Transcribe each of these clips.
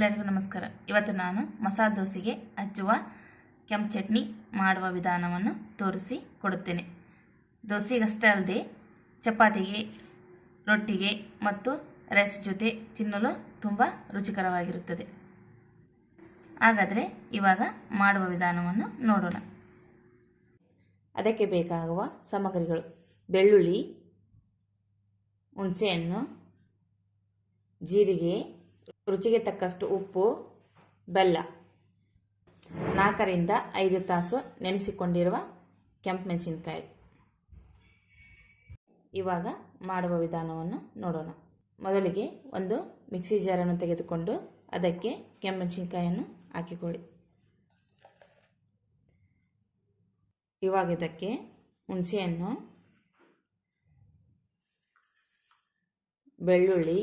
ಎಲ್ಲರಿಗೂ ನಮಸ್ಕಾರ. ಇವತ್ತು ನಾನು ಮಸಾಲೆ ದೋಸೆಗೆ ಹಚ್ಚುವ ಕೆಂಪು ಚಟ್ನಿ ಮಾಡುವ ವಿಧಾನವನ್ನು ತೋರಿಸಿ ಕೊಡುತ್ತೇನೆ. ದೋಸೆಗಷ್ಟೇ ಅಲ್ಲದೆ ಚಪಾತಿಗೆ, ರೊಟ್ಟಿಗೆ ಮತ್ತು ರೈಸ್ ಜೊತೆ ತಿನ್ನಲು ತುಂಬ ರುಚಿಕರವಾಗಿರುತ್ತದೆ. ಹಾಗಾದರೆ ಇವಾಗ ಮಾಡುವ ವಿಧಾನವನ್ನು ನೋಡೋಣ. ಅದಕ್ಕೆ ಬೇಕಾಗುವ ಸಾಮಗ್ರಿಗಳು. ಬೆಳ್ಳುಳ್ಳಿ, ಹುಣಸೆಹಣ್ಣು, ಜೀರಿಗೆ ರುಚಿಗೆ ತಕ್ಕಷ್ಟು ಉಪ್ಪು, ಬೆಲ್ಲ. ನಾಲ್ಕರಿಂದ ಐದು ತಾಸು ನೆನೆಸಿಕೊಂಡಿರುವ ಕೆಂಪು ಮೆಣಸಿನ್ಕಾಯಿ ಇವಾಗ ಮಾಡುವ ವಿಧಾನವನ್ನು ನೋಡೋಣ. ಮೊದಲಿಗೆ ಒಂದು ಮಿಕ್ಸಿ ಜಾರನ್ನು ತೆಗೆದುಕೊಂಡು ಅದಕ್ಕೆ ಕೆಂಪು ಮೆಣಸಿನ್ಕಾಯನ್ನು ಹಾಕಿಕೊಳ್ಳಿ. ಇವಾಗ ಇದಕ್ಕೆ ಹುಣಸೆಹಣ್ಣು, ಬೆಳ್ಳುಳ್ಳಿ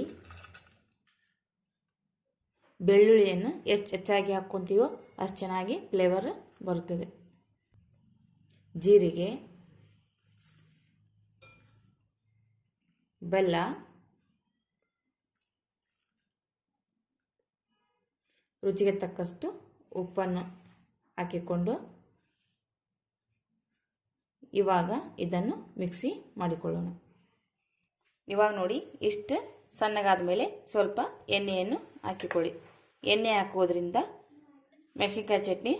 ಬೆಳ್ಳುಳ್ಳಿಯನ್ನು ಎಷ್ಟು ಹೆಚ್ಚಾಗಿ ಹಾಕ್ಕೊತೀವೋ ಅಷ್ಟು ಚೆನ್ನಾಗಿ ಫ್ಲೇವರ್ ಬರುತ್ತದೆ ಜೀರಿಗೆ, ಬೆಲ್ಲ, ರುಚಿಗೆ ತಕ್ಕಷ್ಟು ಉಪ್ಪನ್ನು ಹಾಕಿಕೊಂಡು ಇವಾಗ ಇದನ್ನು ಮಿಕ್ಸಿ ಮಾಡಿಕೊಳ್ಳೋಣ. ಇವಾಗ ನೋಡಿ ಇಷ್ಟು ಸಣ್ಣಗಾದ ಮೇಲೆ ಸ್ವಲ್ಪ ಎಣ್ಣೆಯನ್ನು ಹಾಕಿಕೊಳ್ಳಿ. ಎಣ್ಣೆ ಹಾಕೋದ್ರಿಂದ ಮೆಣಸಿನ್ಕಾಯಿ ಚಟ್ನಿ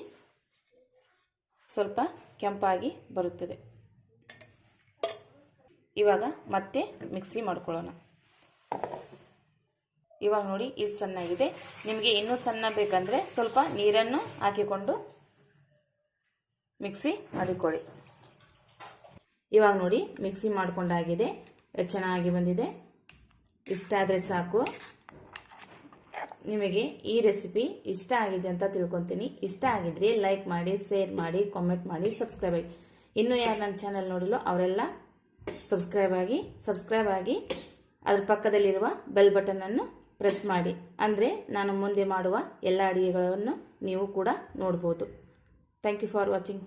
ಸ್ವಲ್ಪ ಕೆಂಪಾಗಿ ಬರುತ್ತದೆ. ಇವಾಗ ಮತ್ತೆ ಮಿಕ್ಸಿ ಮಾಡ್ಕೊಳ್ಳೋಣ. ಇವಾಗ ನೋಡಿ ಇಷ್ಟು ಸಣ್ಣಗಿದೆ. ನಿಮಗೆ ಇನ್ನೂ ಸಣ್ಣ ಬೇಕಂದರೆ ಸ್ವಲ್ಪ ನೀರನ್ನು ಹಾಕಿಕೊಂಡು ಮಿಕ್ಸಿ ಮಾಡಿಕೊಳ್ಳಿ. ಇವಾಗ ನೋಡಿ ಮಿಕ್ಸಿ ಮಾಡಿಕೊಂಡಾಗಿದೆ. ಚೆನ್ನಾಗಿ ಬಂದಿದೆ. ಇಷ್ಟಾದರೆ ಸಾಕು. ನಿಮಗೆ ಈ ರೆಸಿಪಿ ಇಷ್ಟ ಆಗಿದೆ ಅಂತ ತಿಳ್ಕೊತೀನಿ. ಇಷ್ಟ ಆಗಿದ್ರೆ ಲೈಕ್ ಮಾಡಿ ಶೇರ್ ಮಾಡಿ ಕಾಮೆಂಟ್ ಮಾಡಿ ಸಬ್ಸ್ಕ್ರೈಬ್ ಆಗಿ. ಇನ್ನೂ ಯಾರು ನನ್ನ ಚಾನಲ್ ನೋಡಿಲ್ಲೋ ಅವರೆಲ್ಲ ಸಬ್ಸ್ಕ್ರೈಬ್ ಆಗಿ ಸಬ್ಸ್ಕ್ರೈಬ್ ಆಗಿ ಅದ್ರ ಪಕ್ಕದಲ್ಲಿರುವ ಬೆಲ್ ಬಟನನ್ನು ಪ್ರೆಸ್ ಮಾಡಿ. ಅಂದರೆ ನಾನು ಮುಂದೆ ಮಾಡುವ ಎಲ್ಲ ಅಡುಗೆಗಳನ್ನು ನೀವು ಕೂಡ ನೋಡ್ಬೋದು. Thank you for watching